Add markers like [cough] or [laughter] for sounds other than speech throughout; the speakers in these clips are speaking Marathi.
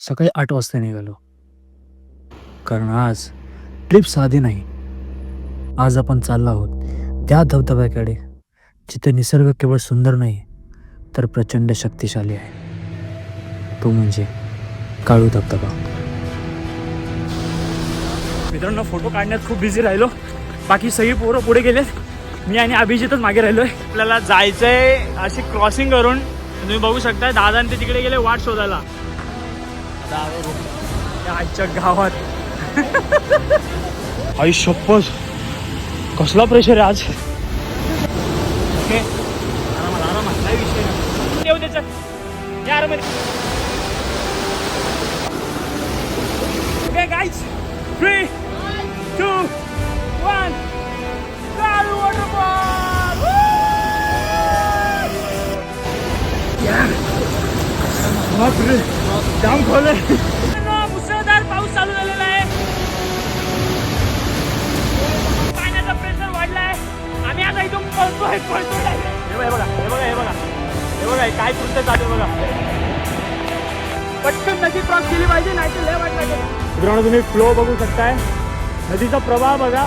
सकाळी आठ वाजता निघालो. कारण आज ट्रिप साधी नाही. आज आपण चाललो आहोत त्या धबधब्याकडे जिथे निसर्ग केवळ सुंदर नाही तर प्रचंड शक्तिशाली आहे. तो म्हणजे काळू धबधबा. मित्रांनो फोटो काढण्यात खूप बिझी राहिलो. बाकी सगळी पोरं पुढे गेलेत. मी आणि अभिजितच मागे राहिलोय. आपल्याला जायचंय अशी क्रॉसिंग करून. तुम्ही बघू शकता दादा आणि ते तिकडे गेले वाट शोधायला. आजच्या गावात. [laughs] आई शप्पथ कसला प्रेशर आहे आज? ओके. काही विषय नाही. येऊ त्याच्यात या आरामात. ओके खोल मुसळधार पाऊस चालू झालेला आहे. पाण्याचा प्रेशर वाढलाय. आम्ही आता इथून पळतोय पळतोय. हे बघा हे बघा हे बघा हे बघा. बघा काय कृत्य चालू बघा. पटकन नदी क्रॉस केली पाहिजे नाही तर लय वाट लागेल. मित्रांनो तुम्ही फ्लो बघू शकताय. नदीचा प्रवाह बघा.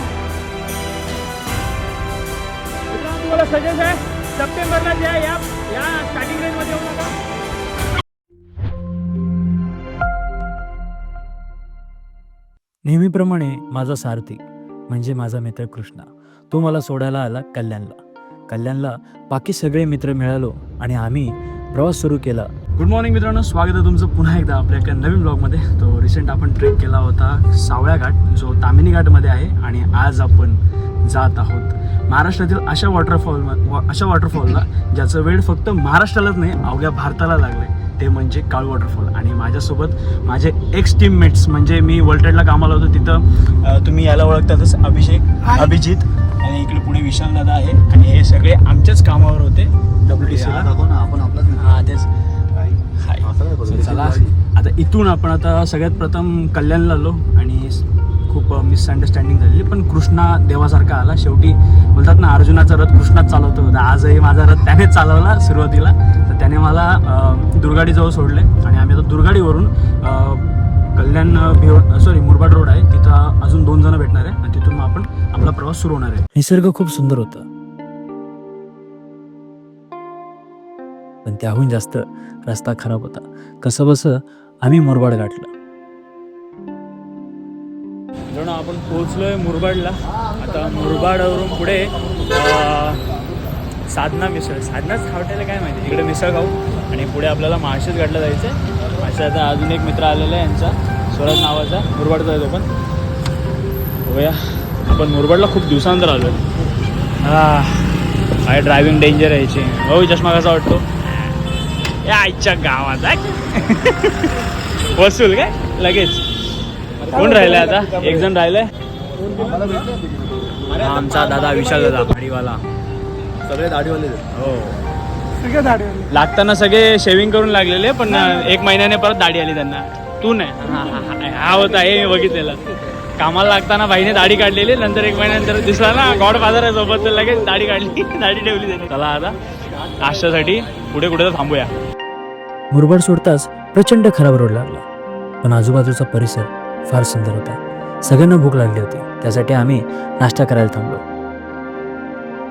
मित्रांनो तुम्हाला सजेस्ट आहे सप्टेंबरला जे आहे या या स्टार्टिंग रेंजमध्ये येऊ नका. नेहमीप्रमाणे माझा सारथी म्हणजे माझा मित्र कृष्णा. तो मला सोडायला आला कल्याणला. कल्याणला बाकी सगळे मित्र मिळालो आणि आम्ही प्रवास सुरू केला. गुड मॉर्निंग मित्रांनो स्वागत आहे तुमचं पुन्हा एकदा आपल्या एका नवीन ब्लॉगमध्ये तो रिसेंट आपण ट्रेक केला होता सावळ्या घाट जो तामिनी घाटमध्ये आहे आणि आज आपण जात आहोत. महाराष्ट्रातील अशा वॉटरफॉल अशा वॉटरफॉलला ज्याचं वेळ फक्त महाराष्ट्रालाच नाही अवघ्या भारताला लागलं आहे ते म्हणजे काळू वॉटरफॉल आणि माझ्यासोबत माझे एक्स टीममेट्स म्हणजे मी वर्ल्ड कामाला होतो तिथं तुम्ही याला ओळखतातच अभिषेक अभिजित आणि इकडे पुढे विशाल दादा आहे. आणि हे सगळे आमच्याच कामावर होते. डब्ल्यू टी सीला आपण आपलाच हा तेच. हाय. चला. आता इथून आपण आता सगळ्यात प्रथम कल्याणला आलो आणि खूप मिसअंडरस्टँडिंग झालेली. पण कृष्णा देवासारखा आला. शेवटी बोलतात ना अर्जुनाचा रथ कृष्णाच चालवतो. होता आजही माझा रथ त्यानेच चालवला सुरुवातीला. तर त्याने मला दुर्गाडीजवळ सोडले आणि आम्ही आता दुर्गाडीवरून अं, कल्याण भिवड सॉरी मुरबाड रोड आहे. तिथं अजून दोन जण भेटणार आहे आणि तिथून मग आपण आपला प्रवास सुरू होणार आहे. निसर्ग खूप सुंदर होता. पण त्याहून जास्त रस्ता खराब होता. कसं बसं आम्ही मोरबाड गाठलं. आपण पोहोचलोय मुरबाडला. आता मुरबाडवरून पुढे अं, साधना मिसळ. साधनाच खावट्याला काय माहिती? तिकडे मिसळ खाऊ. आणि पुढे आपल्याला माळशेज घाटला जायचं आहे माळशेचा अजून एक मित्र आलेला आहे यांचा. स्वराज नावाचा. मुरबाडचा आहे तो पण. बघूया. आपण मुरबाडला खूप दिवसानंतर आलो आहे काय ड्रायव्हिंग डेंजर आहे याची. भाऊ चष्मा कसा वाटतो? या आईच्या गावात आहे. वसूल [laughs] काय? लगेच. कोण राहिलंय आता? एक जण राहिलंय? आमचा दादा विशाल दादा गाडीवाला सगळे दाढीवाले हो. लागताना सगळे शेविंग करून लागलेले पण एक महिन्याने परत दाढी आली त्यांना. तू नाही. हा, हा, हा, हा होता हे मी बघितलेलं. कामाला लागताना बाईने दाढी काढलेली नंतर एक महिन्यानंतर दिसला ना गॉड फादर आहे सोबत तर लगेच दाढी काढली [laughs] दाढी ठेवली त्याने. चला आता नाश्त्यासाठी पुढे कुठे तर थांबूया. मुरबाड सोडताच प्रचंड खराब रोड लागला. पण आजूबाजूचा परिसर फार सुंदर होता. सगळ्यांना भूक लागली होती. त्यासाठी आम्ही नाश्ता करायला थांबलो.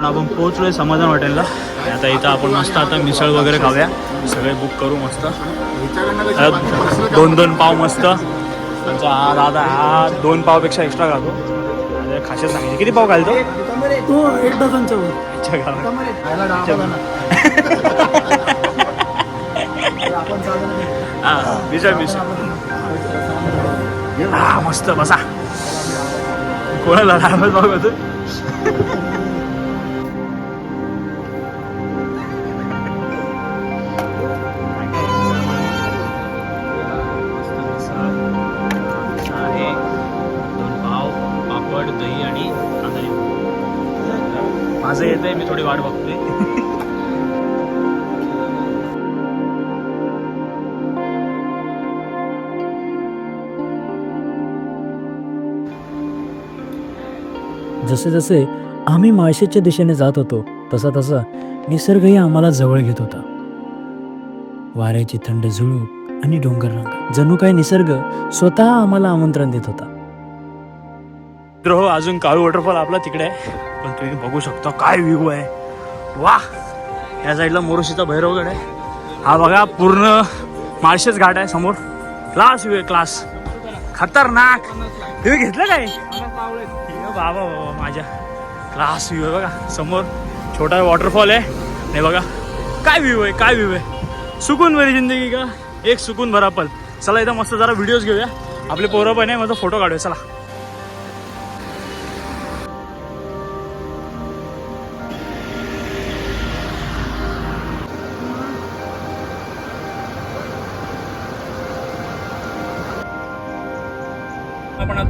आपण पोहोचलोय समाधान हॉटेलला. आता इथं आपण मस्त आता मिसळ वगैरे खाऊया. सगळे बुक करू मस्त. दोन दोन पाव मस्त. हा दादा हा दोन पावपेक्षा एक्स्ट्रा खातो. खासियत सांगितली. किती पाव घालतो तो एक डझनच्या वर. अच्छा गावात. आपण साधारण मिसळ मिसळ. हा मस्त बसा. कोणाला राहत पाव थोडी वाट बघतोय. जसे जसे आम्ही माळशेच्या दिशेने जात होतो तसा तसा निसर्गही आम्हाला जवळ घेत होता. वाऱ्याची थंड झुळूक आणि डोंगररांगा जणू काय निसर्ग स्वतः आम्हाला आमंत्रण देत होता. मित्र हो अजून काळू वॉटरफॉल आपला तिकडे आहे. पण तुम्ही बघू शकता काय व्ह्यू आहे. वा या साईडला मोरोशीचा भैरवगड आहे. हा बघा पूर्ण माळशेच घाट आहे समोर. क्लास व्ह्यू आहे क्लास खतरनाक. तुम्ही घेतलं काय? बाबा बाबा माझ्या. क्लास व्ह्यू आहे बघा समोर. छोटा वॉटरफॉल आहे. नाही बघा काय व्ह्यू आहे काय व्ह्यू आहे? सुकून भरी जिंदगी का? एक सुकून भरा पल. चला इथं मस्त जरा व्हिडिओज घेऊया. आपले पोरं पण आहे माझा फोटो काढूया. चला.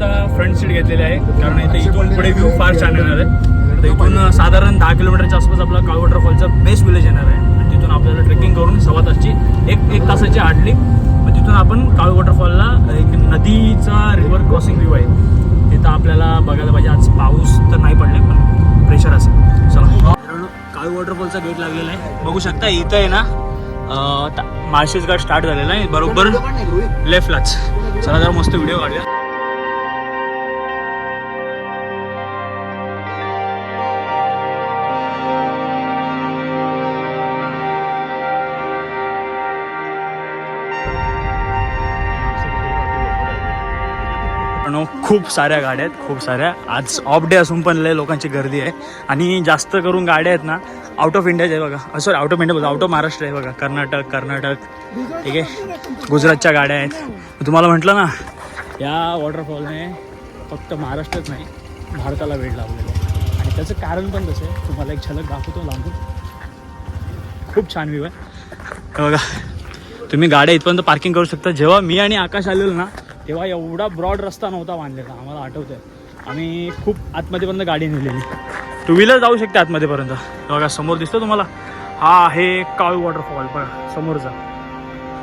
आता फ्रंट सीट घेतलेली आहे. कारण इथे इथून पुढे व्ह्यू फार छान येणार आहे. तर इथून साधारण दहा किलोमीटरच्या आसपास आपला काळ वॉटरफॉलचं बेस्ट विलेज येणार आहे. आणि तिथून आपल्याला ट्रेकिंग करून सव्वा तासची एक एक तासाची आडली मग तिथून आपण काळ वॉटरफॉलला एक नदीचा रिव्हर क्रॉसिंग व्ह्यू आहे. तिथं आपल्याला बघायला पाहिजे. आज पाऊस तर नाही पडले पण प्रेशर असेल. चला. काळू वॉटरफॉलचा गेट लागलेला आहे. बघू शकता इथं आहे ना माळशेज घाट स्टार्ट झालेला आहे. बरोबर लेफ्टलाच चला जरा मस्त व्हिडिओ काढूया. खूप साऱ्या गाड्या आहेत खूप साऱ्या. आज ऑफ डे असून पण लय लोकांची गर्दी आहे. आणि जास्त करून गाड्या आहेत ना आउट ऑफ इंडियाच्या आहे बघा. सॉरी आउट ऑफ इंडिया बघा आउट ऑफ महाराष्ट्र आहे बघा. कर्नाटक कर्नाटक ठीक आहे. गुजरातच्या गाड्या आहेत. तुम्हाला म्हटलं ना या वॉटरफॉलने फक्त महाराष्ट्रच नाही भारताला वेळ लावलेला आहे. आणि त्याचं कारण पण तसं आहे. तुम्हाला एक झलक दाखवतो लांबून. खूप छान व्ह्यू आहे. बघा तुम्ही गाड्या इथपर्यंत पार्किंग करू शकता. जेव्हा मी आणि आकाश आलेलो ना तेव्हा एवढा ब्रॉड रस्ता नव्हता बांधलेला आम्हाला आठवतंय. आम्ही खूप आतमध्येपर्यंत गाडी नेलेली. टू व्हीलर जाऊ शकते आतमध्येपर्यंत. बघा समोर दिसतो तुम्हाला? हा आहे काळू वॉटरफॉल बघा समोरचा.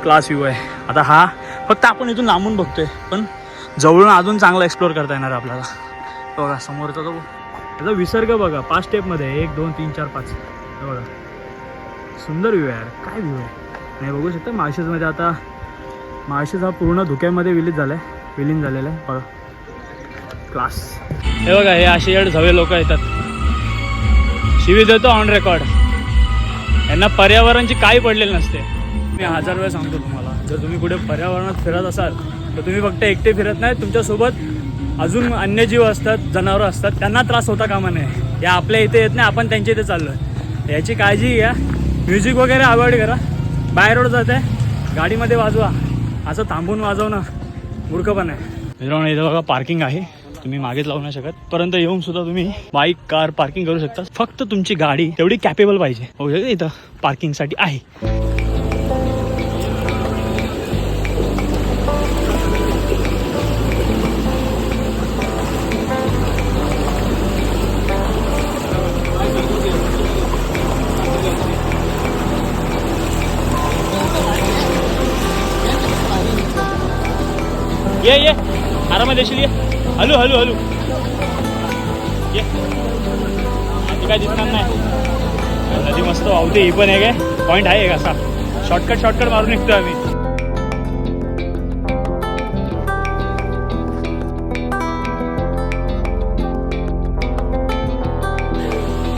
क्लास व्ह्यू आहे. आता हा फक्त आपण इथून लांबून बघतोय पण जवळून अजून चांगला एक्सप्लोअर करता येणार आपल्याला. बघा समोरचा तो. त्याचा विसर्ग बघा पाच स्टेपमध्ये एक दोन तीन चार पाच. बघा. सुंदर व्ह्यू आहे यार. काय व्ह्यू आहे? नाही बघू शकता माळशेजमध्ये म्हणजे आता माळशेज हा पूर्ण धुक्यामध्ये विलीन झाला आहे विलीन झालेला आहे. बघा. क्लास हे बघा हे असे एड झवे लोक येतात. शिवी देतो ऑन रेकॉर्ड यांना पर्यावरणाची काही पडलेली नसते. मी हजार वेळा सांगतो तुम्हाला जर तुम्ही कुठे पर्यावरणात फिरत असाल तर तुम्ही फक्त एकटे फिरत नाही तुमच्यासोबत अजून अन्य जीव असतात जनावरं असतात त्यांना त्रास होता कामा नये. या आपल्या इथे येत नाही आपण त्यांच्या इथे चाललो आहे याची काळजी घ्या. म्युझिक वगैरे अवॉइड करा. बाय रोड जात. आहे गाडीमध्ये वाजवा. असं थांबून वाजवणं मूर्खपण आहे. मित्रांनो इथं बघा पार्किंग आहे. तुम्ही मागेच लावू नाही शकत. परंतु येऊन सुद्धा तुम्ही बाईक कार पार्किंग करू शकता. फक्त तुमची गाडी तेवढी कॅपेबल पाहिजे. हो इथं पार्किंगसाठी आहे. हलू हलू हलू. आधी काय दिसणार नाही. नदी मस्त वावते ही पण आहे. काय पॉईंट आहे एक असा. शॉर्टकट शॉर्टकट मारून निघतो आम्ही.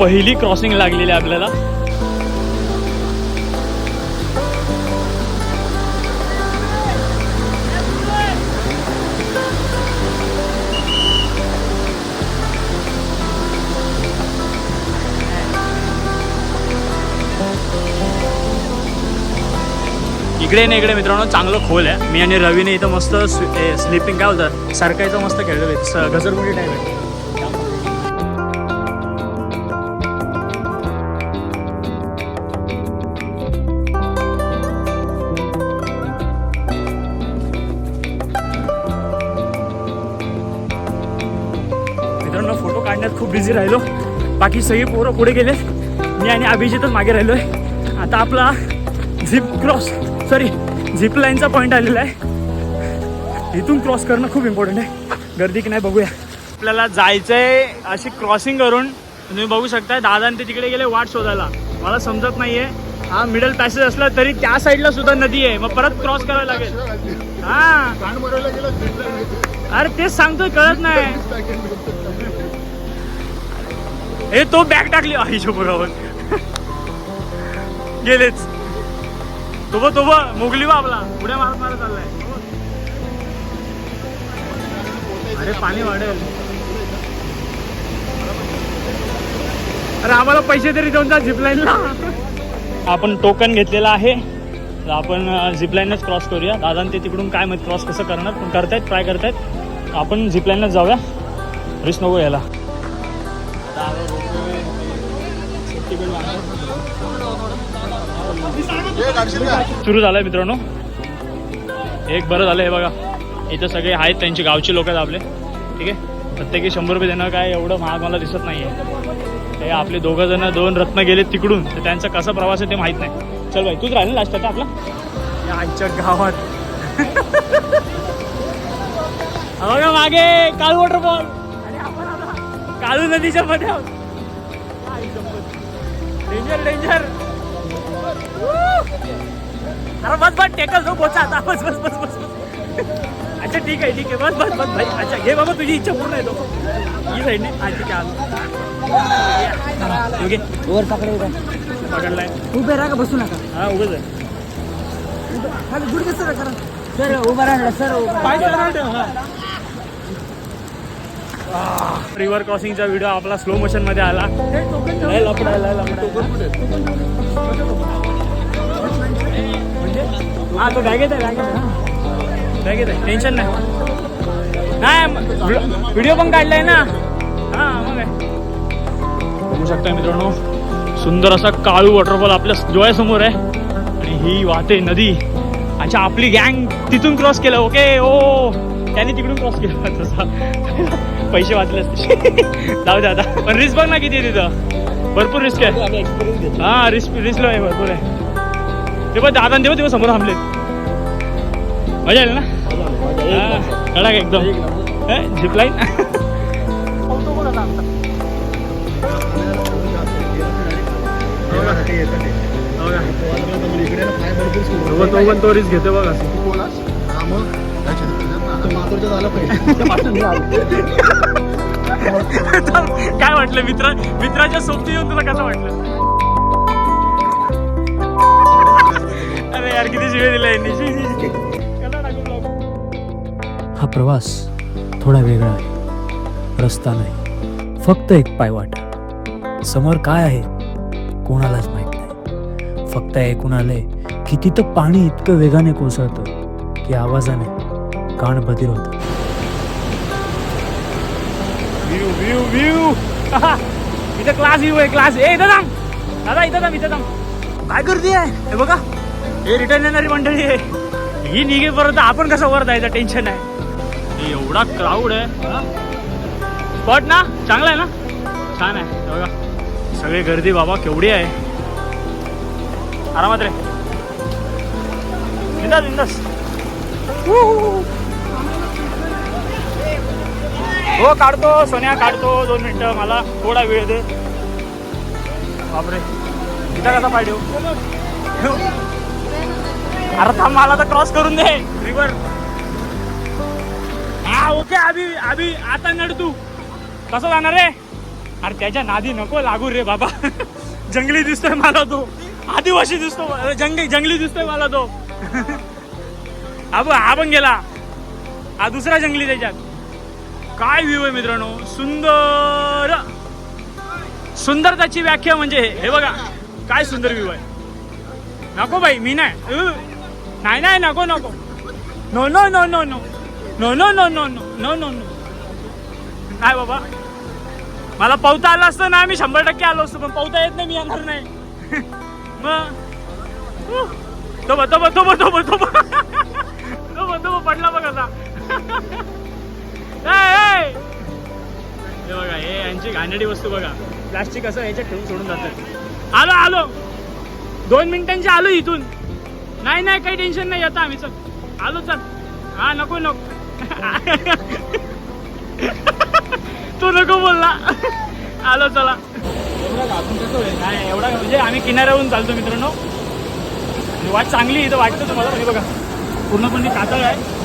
पहिली क्रॉसिंग लागलेली आहे आपल्याला. इकडे ना इकडे मित्रांनो चांगलं खोल आहे. मी आणि रवीने इथं मस्त स्लिपिंग काय होतं सरकायचं मस्त खेळलेलं घसरगुंडी टाईप आहे. मित्रांनो फोटो काढण्यात खूप बिझी राहिलो. बाकी सगळी पोरं पुढे गेले. मी आणि अभिजितच मागे राहिलोय. आता आपला झिप क्रॉस सॉरी झिप लाईनचा पॉईंट आलेला आहे. इथून क्रॉस करणं खूप इम्पॉर्टंट आहे. गर्दी की नाही बघूया. आपल्याला जायचंय अशी क्रॉसिंग करून. तुम्ही बघू शकता दादा ते तिकडे गेले वाट शोधायला. मला समजत नाहीये. हा मिडल पॅसेज असला तरी त्या साईडला सुद्धा नदी आहे. मग परत क्रॉस करायला लागेल. हा. अरे तेच सांगतोय कळत नाही. हे तो बॅग टाकली. आईच्या बरोबर. गेलेच. तो बघ तो बघ मोगली आपला उड्या मारत मारत चाललाय. अरे पाणी वाढेल. अरे आम्हाला पैसे तरी देऊन जा झिपलाईनला आपण टोकन घेतलेलं आहे. तर आपण झिपलाईनच क्रॉस करूया. दादा ते तिकडून काय माहिती क्रॉस कसं करणार. पण करतायत ट्राय करतायत. आपण झिपलाईनच जाऊया. रिस्क नको यायला. सुरू झालंय मित्रांनो. एक बरं झालं हे बघा. इथं सगळे आहेत त्यांची गावची लोक आहेत आपले. ठीक आहे? प्रत्येकी शंभर रुपये देणं काय एवढं महाग मला दिसत नाही आहे ते आपले दोघं जण दोन रत्न गेले तिकडून. तर त्यांचा कसा प्रवास आहे ते माहीत नाही. चल भाई तूच राहिला लास्ट आता आपला? या आईच्या गावात. बघा मागे काळू वॉटरफॉल काळू नदीच्या मध्ये डेंजर डेंजर अरे बस बस टेकल जो पोचा आता. बस बस बस बस अच्छा ठीक आहे ठीक आहे. बस बस बस भाई. अच्छा घे बाबा तुझी इच्छा पूर्ण आहे तो. ही साईडने हा ठीक आहे ओके वर पकडे पकडलाय. उभे राहा का बसू नका. हा उभंच आहे खाली गुड सर करा सर उभा राहिला सर उभा रिव्हर क्रॉसिंगचा व्हिडिओ आपला स्लो मोशनमध्ये आला. लय लफडा हा तो बॅगेत आहे बॅगेत आहे बॅगेत आहे टेन्शन नाही. नाही व्हिडिओ पण काढलाय ना. हा मग बघू शकता मित्रांनो सुंदर असा काळू वॉटरफॉल आपल्या डोळ्यासमोर आहे. आणि ही वाहते नदी. अच्छा आपली गँग तिथून क्रॉस केलं ओके ओ त्याने तिकडून क्रॉस केला तसा. पैसे वाचले असते जाऊ दे आता. पण रिस्क बघ ना किती आहे तिथं. भरपूर रिस्क आहे. हा रिस्क रिस्क आहे भरपूर आहे. ते पण दादा तेव्हा तेव्हा समोर थांबले. मजा आली ना? हा, कडक एकदम. झिपलाईन तो तो रिस्क घेतो बघा काय वाटलं मित्र? मित्राच्या सोबती येऊन तुला कसं वाटलं? यार किती शिवे दिलाय हा प्रवास थोडा वेगळा आहे. रस्ता नाही. फक्त एक पायवाट. समोर काय आहे कोणालाच माहीत नाही. फक्त ऐकून आलंय की तिथं पाणी इतकं वेगाने कोसळतं की आवाजाने कान बधीर होतं. व्ह्यू व्ह्यू व्ह्यू इथं क्लास व्ह्यू आहे क्लास ए इथं थांब. दादा इथं थांब इथं थांब. काय करते हे बघा. हे रिटर्न येणारी मंडळी आहे ही निघेपर्यंत आपण कसं वर जायचं? टेन्शन आहे एवढा क्राऊड आहे स्पॉट ना? चांगला आहे ना? छान आहे. बघा. सगळी गर्दी बाबा केवढी आहे. आरामात रे. बिंदास बिंदास. हो काढतो सोन्या काढतो दोन मिनिटं. मला थोडा वेळ दे. बापरे. इथं कसा पाहिजे अरे थांब मला तर क्रॉस करून दे. रिव्हर हा ओके अभि अभि आता नड तू. कसं जाणार रे? अरे त्याच्या नादी नको लागू रे बाबा. [laughs] जंगली दिसतोय मला तो. आदिवासी दिसतो जंगली जंगली दिसतोय मला तो. [laughs] अबो हा पण गेला. हा दुसरा जंगली त्याच्यात. काय व्ह्यू आहे मित्रांनो? सुंदर. सुंदरताची व्याख्या म्हणजे हे. बघा. काय सुंदर व्ह्यू आहे. नको बाई मी नाही. नाही नाही नको नको no no no no no no no no no no no no no काय बाबा मला पवता आलं असतं ना मी शंभर टक्के आलो असतो पण पवता येत नाही मी येणार नाही. [laughs] मग तो बघ तो बघ तो बघ तो तो तो तो पडला बघ आता. [laughs] हे बघा हे यांची घाणेडी वस्तू बघा. प्लास्टिक असं याच्यात ठेवून सोडून जातात आलो आलो. दोन मिनिटांची आलो इथून. नाही नाही काही टेन्शन नाही येतं आम्ही चल. आलो चल. हा नको नको. तू नको बोलला. आलो चला. नाही एवढा म्हणजे आम्ही किनाऱ्यावरून चालतो मित्रांनो. वाट चांगली इथं वाटतं तुम्हाला. म्हणजे बघा पूर्णपणे कातळ आहे.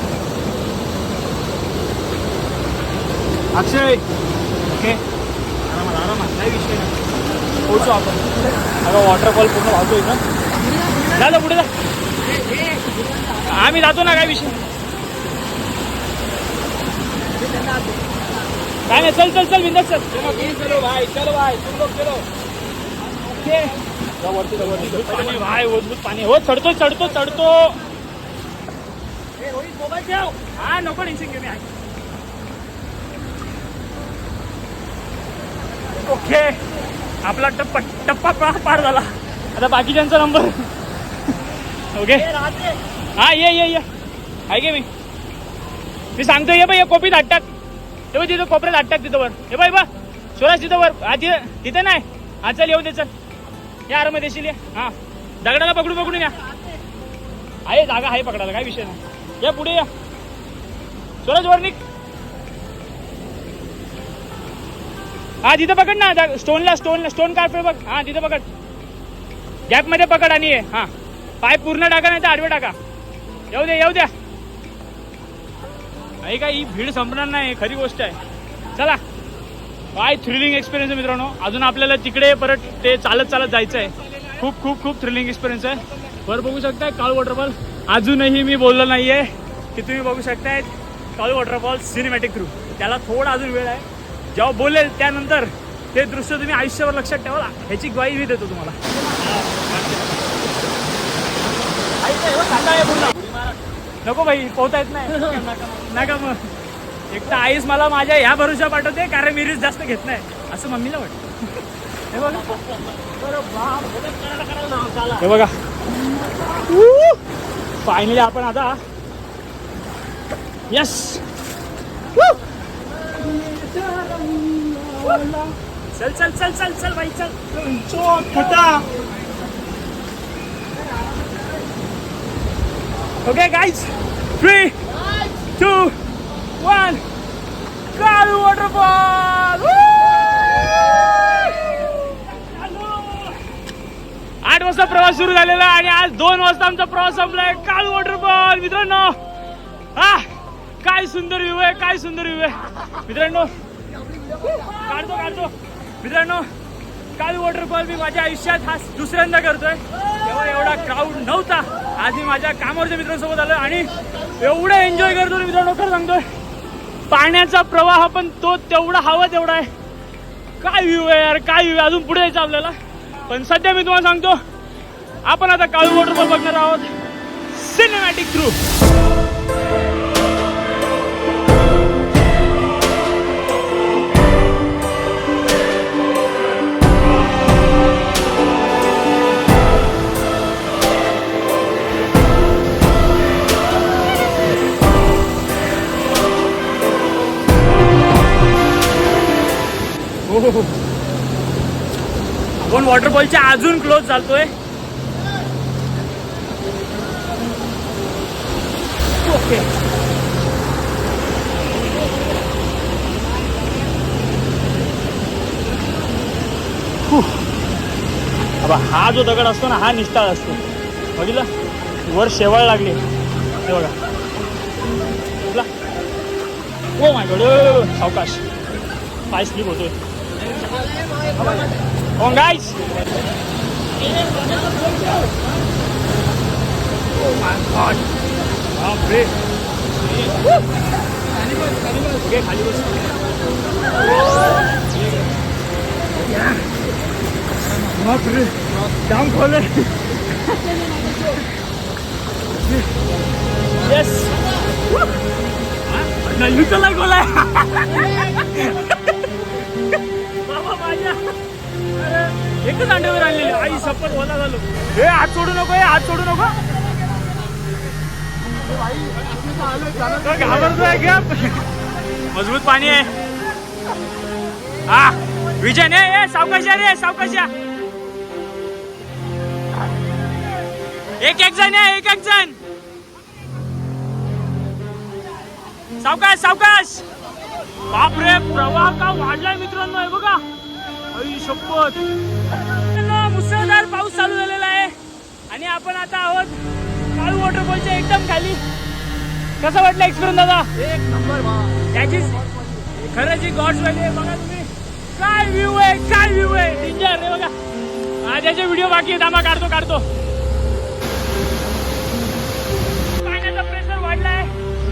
अक्षय ओके. आरामात आरामात. नाही विषय नाही. पोहोचू आपण. बघा वॉटरफॉल पूर्ण वाहतो इथं. झालं पुढे जा. आम्ही जातो ना काय विषय. काय नाही चल चल चल बिंदास चल चलो भाई चलो भाई तुम लोग चलो. ओके. मजबूत पाणी भाई पाणी हो चढतो चढतो चढतो. मोबाईल ठेव. हा नको टेन्शन घे मी आहे. ओके. आपला टप्पा टप्पा पार झाला. आता बाकीच्यांचा नंबर [laughs] ओके. हा ये ये ये. आहे गे मी मी सांगतो ये बाई कॉपीत अटक ते तिथं कोपऱ्यात अटक तिथं वर. हे बाई बा. स्वराज तिथं वर. हा तिथं तिथं नाही. हा चल येऊ दे चल. या आरामध्ये देशील ये. हा. दगडाला पकडू पकडून या. आहे जागा आहे पकडायला काय विषय नाही. या पुढे या. स्वराज वर निघ. हा तिथं पकड ना. स्टोनला स्टोनला स्टोन कार्पेट बघ. हा तिथं पकड. गॅपमध्ये पकड आणि ये. हा. पाय पूर्ण टाका नाही तर आडवे टाका. येऊ द्या येऊ द्या नाही का ही भीड संपणार नाही खरी गोष्ट आहे. चला. काय थ्रिलिंग एक्सपिरियन्स आहे मित्रांनो. अजून आपल्याला तिकडे परत ते चालत चालत जायचं आहे खूप खूप खूप थ्रिलिंग एक्सपिरियन्स आहे. वर बघू शकताय काळ वॉटरफॉल अजूनही मी बोललो नाही आहे की तुम्ही बघू शकताय काळ वॉटरफॉल सिनेमॅटिक थ्रू त्याला थोडा अजून वेळ आहे. जेव्हा बोलेल त्यानंतर ते दृश्य तुम्ही आयुष्यावर लक्षात ठेवा. ह्याची ग्वाही मी देतो तुम्हाला. नको भाई पोहता येत नाही. नका मग. एक तर आईस मला माझ्या ह्या भरोशा पाठवते कारण मी रिस्क जास्त घेत नाही. असं मम्मीला वाटतं. हे बघा. हे बघा. फायनली आपण आता यस चल चल चल चल चल भाई चल. खोटा Okay, guys. Three, two, one. Kalu waterfall. आठ वाजता प्रवास सुरू झालेला आणि आज दोन वाजता आमचा प्रवास संपलाय काल वॉटरफॉल मित्रांनो हा काय सुंदर व्ह्यू आहे काय सुंदर व्ह्यू आहे मित्रांनो काढतो काढतो मित्रांनो काळू वॉटरफॉल मी माझ्या आयुष्यात हा दुसऱ्यांदा करतोय. तेव्हा एवढा क्राऊड नव्हता. आज मी माझ्या कामावरच्या मित्रांसोबत आलो आणि एवढं एन्जॉय करतो मित्रांनो खरं सांगतोय. पाण्याचा प्रवाह पण तो तेवढा हवा तेवढा आहे. काय व्ह्यू आहे यार काय व्ह्यू अजून पुढे यायचं आपल्याला. पण सध्या मी तुम्हाला सांगतो आपण आता काळू वॉटरफॉल बघणार आहोत. सिनेमॅटिक थ्रू आपण वॉटरफॉलच्या अजून क्लोज चालतोय. ओके हा जो दगड असतो ना हा निष्ठाळ असतो. बघितलं? वर शेवाळ लागले. हे बघा. उचला. ओ माय गड सावकाश. पाय स्लिप होतोय. Oh guys! Oh my god! बापरे ओके खाली बस बापरे जाम खोल येस नाही माझ्या अरे, एकच अंड्यावर आणलेली आई शपथ ओला झालो. हे हात सोडू नको हे हात सोडू नको. तो घाबरतोय का मजबूत पाणी आहे. हा विजय ने ये सावकाश रे सावकाश या. एक एक जण या एक एक जण. सावकाश सावकाश. बापरे प्रवाह का वाढलाय मित्रांनो हे बघा. आई शपथ मुसळधार पाऊस चालू झालेला आहे. आणि आपण आता आहोत काळू वॉटरफॉलच्या एकदम खाली. कसं वाटलं एक्सपिरियन्स दादा? एक नंबर त्याची खरं जी गॉड्स व्हॅली आहे बघा तुम्ही. काय व्ह्यू आहे काय व्ह्यू आहे. डेंजर रे बघा. माझ्याचे व्हिडिओ बाकी आहेत आम्हा काढतो काढतो. पाण्याचा प्रेशर वाढलाय.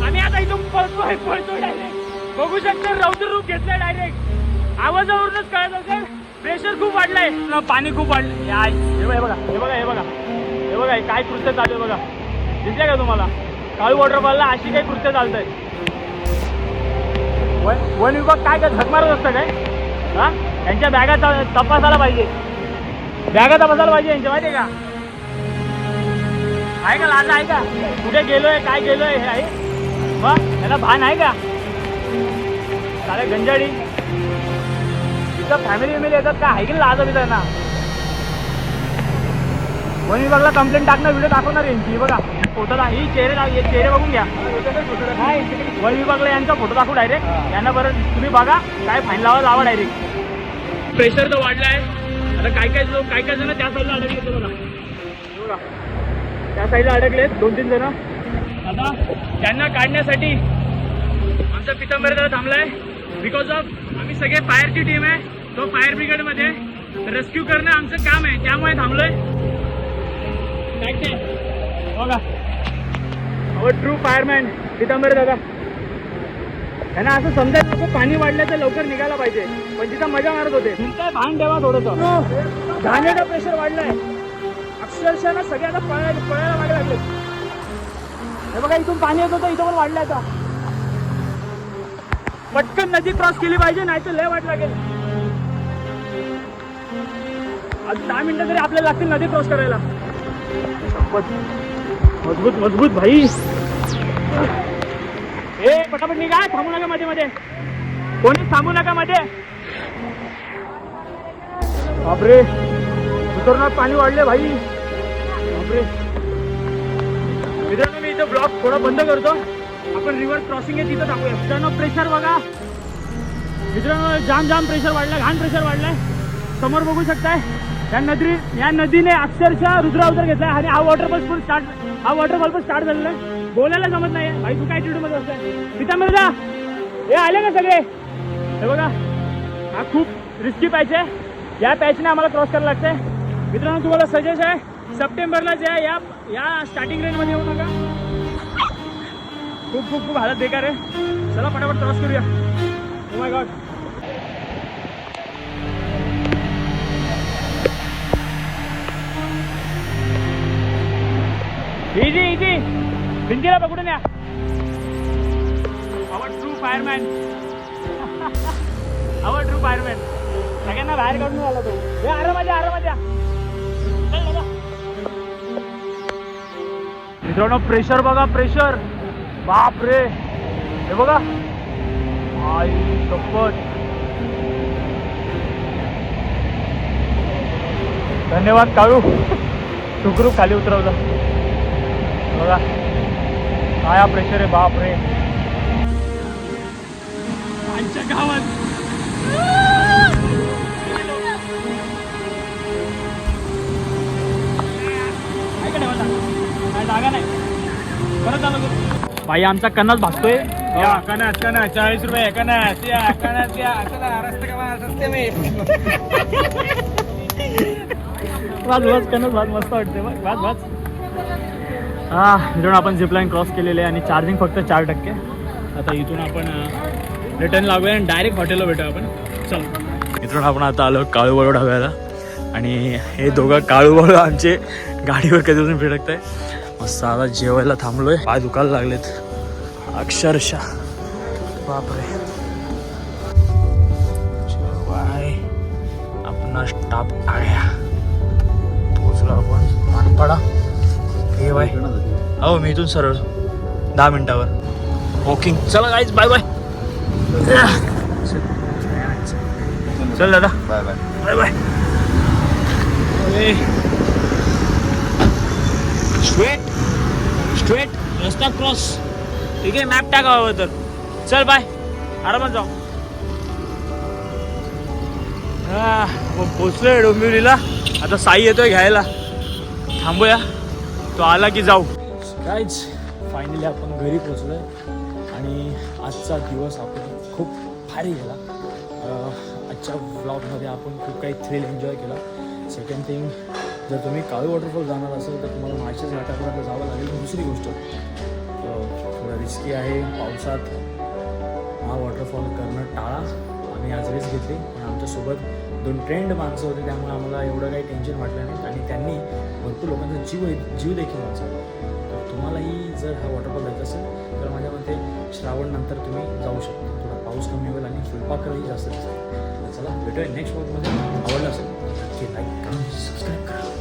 आम्ही आता इथून पळतोय पळतोय डायरेक्ट बघू शकतो रौद्र रूप घेतलंय डायरेक्ट आवाजावरूनच कळत असेल. प्रेशर खूप वाढलंय. न, पाणी खूप वाढलंय. या, हे बघा हे बघा हे बघा. हे बघा हे काय कृत्य चालू आहे बघा. दिसले का तुम्हाला? काळू वॉटरफॉलला अशी काही कृत्य चालतंय. वन वन विभाग काय काय झक मारत असतं काय? हा? यांच्या बॅगा तपासायला पाहिजे. बॅगा तपासायला पाहिजे यांच्या माहिती आहे का? आहे का लाज आहे का? कुठे गेलोय काय गेलोय हे आहे? मग याला भान आहे का? चालेल गंजाडी. इथं फॅमिली विमिली येतात का आहे की लाज त्यांना? वन विभागला कंप्लेंट टाकणं व्हिडिओ दाखवणार यांची. बघा फोटो ही चेहरे हे चेहरे बघून घ्या. नाही वन विभागला यांचा फोटो दाखवू डायरेक्ट यांना बरं तुम्ही बघा काय फाईन लावा लावा डायरेक्ट प्रेशर तर वाढला आहे आता काय काय लोक काय काय जण त्या साईडला अडकले बघा. बघा. त्या साईडला अडकलेत दोन तीन जण. आता त्यांना काढण्यासाठी आमचा पितांबर दादा थांबलाय. बिकॉज ऑफ आम्ही सगळे फायरची टीम आहे. तो फायर ब्रिगेडमध्ये रेस्क्यू करणं आमचं काम आहे. त्यामुळे थांबलोय. बघा. अवर ट्रू फायरमॅन पितांबर दादा. त्यांना असं समजायचं नको पाणी वाढलं तर लवकर निघायला पाहिजे. पण तिथं मजा मारत होते काय भान ठेवा थोडंसं. घाण्याचा प्रेशर वाढलाय. अक्षरशः ना सगळे आता पळायला पळायला वाढायला लागले. हे बघा इथून पाणी येत होतं इथं पण वाढलं आता. पटकन नदी क्रॉस केली पाहिजे नाही तर लय वाट लागेल. आज दहा मिनिटं तरी आपल्याला लागतील नदी क्रॉस करायला. मजबूत मजबूत भाई. ए पटापट निघा थांबू नका मध्ये मध्ये. कोणी थांबू नका मध्ये. बापरे उतरणार पाणी वाढले भाई. बापरे. मित्रांनो मी इथं ब्लॉक थोडा बंद करतो. आपण रिव्हर क्रॉसिंग आहे तिथं टाकूया मित्रांनो प्रेशर बघा. मित्रांनो जाम जाम प्रेशर वाढलाय घाण प्रेशर वाढलाय. समोर बघू शकताय या नदी या नदीने अक्षरशः रुद्रा अवतार घेतलाय आणि हा वॉटरफॉल पण स्टार्ट हा वॉटरफॉल पण स्टार्ट झालेला आहे. बोलायला जमत नाही भाई तू काय ऍटिट्यूडमध्ये असतोय पितांबर दा हे आले का सगळे? हे बघा हा खूप रिस्की पॅच आहे. या पॅचने आम्हाला क्रॉस करायला लागतंय. मित्रांनो तुम्हाला सजेस्ट आहे सप्टेंबरला जे आहे या या स्टार्टिंग रेंजमध्ये येऊ नका. खूप खूप खूप हालत बेकार आहे. चला पटापट क्रॉस करूया. Oh my God easy easy भिंतीला पकडून या. Our true fireman our true fireman सगळ्यांना बाहेर काढून आला तो. हे आरामात या आरामात या मित्रांनो प्रेशर बघा प्रेशर बाप रे. हे बघा. आई शपथ धन्यवाद काळू. सुखरूप खाली उतरवलं. बघा. काय प्रेशर आहे बाप रे. आमच्या गावात. नाही जागा नाही. परत आलो भाई आमचा कन्नाच भागतोय. या. कनात कनात चाळीस रुपये कनात या कनात या. चला रस्ते का रस्ते में. वाज वाज कन्नस वाज मस्त वाटते वाज वाज हा मित्रांनो आपण झिपलाईन क्रॉस केलेले आहे आणि चार्जिंग फक्त चार टक्के. आता इथून आपण रिटर्न लागूया आणि डायरेक्ट हॉटेलला भेटूया आपण. चल. मित्रांनो आपण आता आलो काळूबाळू ढाब्याला आणि हे दोघं काळूबाळू आमचे गाडीवर कधीपासून फिरकत आहे मस्त आता जेवायला थांबलोय. पाय दुखायला लागलेत. अक्षरशः. बापरे. जेवाय. अपना स्टाफ आ गया पोचलो आपण. मानपाडा हे बाय. हो मी इथून सरळ. दहा मिनिटावर. वॉकिंग चला गाईज बाय बाय चल दादा. Bye bye bye bye straight straight. रस्ता क्रॉस. ठीक आहे मॅप टाकावं तर चल बाय आरामात जाऊ. हा, मग पोचलोय डोंबिवलीला. आता साई येतोय घ्यायला. थांबूया. तो आला की जाऊ. कायच फायनली आपण घरी पोचलोय. आणि आजचा दिवस आपण खूप भारी गेला. आजच्या ब्लॉगमध्ये आपण खूप काही थ्रिल एन्जॉय केला. सेकंड थिंग जर तुम्ही काळू वॉटरफॉल जाणार असेल तर तुम्हाला माळशेज घाटापर्यंत जावं लागेल. दुसरी गोष्ट थोडं रिस्की आहे. पावसात हा वॉटरफॉल करणं टाळा. आम्ही आज रिस्क घेतली पण आमच्यासोबत दोन ट्रेंड माणसं होते. त्यामुळे आम्हाला एवढं काही टेन्शन वाटलं नाही. आणि त्यांनी भरपूर लोकांचा जीव जीव देखील वाचवला तर तुम्हालाही जर हा वॉटरफॉल जायचा असेल तर माझ्या मते श्रावण नंतर तुम्ही जाऊ शकता. थोडा पाऊस कमी होईल आणि फुलपाखरही जास्त दिसेल चला भेटूया नेक्स्ट वॉकमध्ये आवडलं असेल नक्की लाईक करा सबस्क्राईब करा.